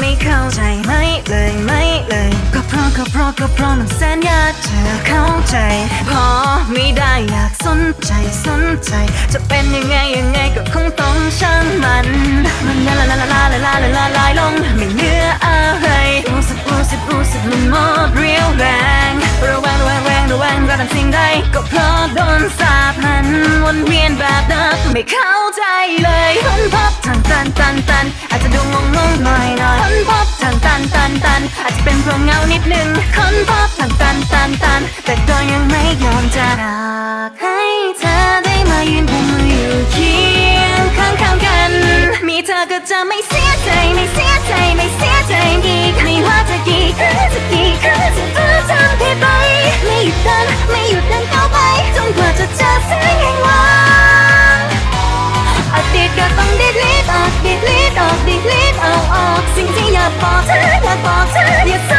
ไม่เข้าใจไม่เลยไม่เลย ก็เพราะก็เพราะก็เพราะมันแสนยากเธอเข้าใจ พอไม่ได้อยากสนใจสนใจ จะเป็นยังไงยังไงก็คงต้องช่างมัน มันละละละละละละละละลายลงไม่เหลืออะไรรู้สึกรู้สึกรู้สึกมันหมดเรียวแรงระแวงระแวงระแวงระแวงระดับสิ่งใดก็เพราะโดนสาปมันวนเวียนแบบเดิมไม่เข้าใจเลยคนพบทางตันตันตันอาจจะานิดนึงคนพบทางตันตันตัน แต่ก็ยังไม่ยอมจะอยากให้เธอได้มายืนพวงมืออยู่เคียงข้างข้างกัน มีเธอก็จะไม่เสียใจไม่เสียใจไม่เสียใจอีกไม่ว่าจะกี่ครั้งจะกี่ครั้งจะเธอทำให้ไป ไม่หยุดเดินไม่หยุดเดินต่อไปจนกว่าจะเจอแสงแห่งวันอดีตก็ต้องดีลีทออกดีลีทออกดีลีทเอาออกสิ่งที่อยากบอกเธออยากบอกเธออย่าก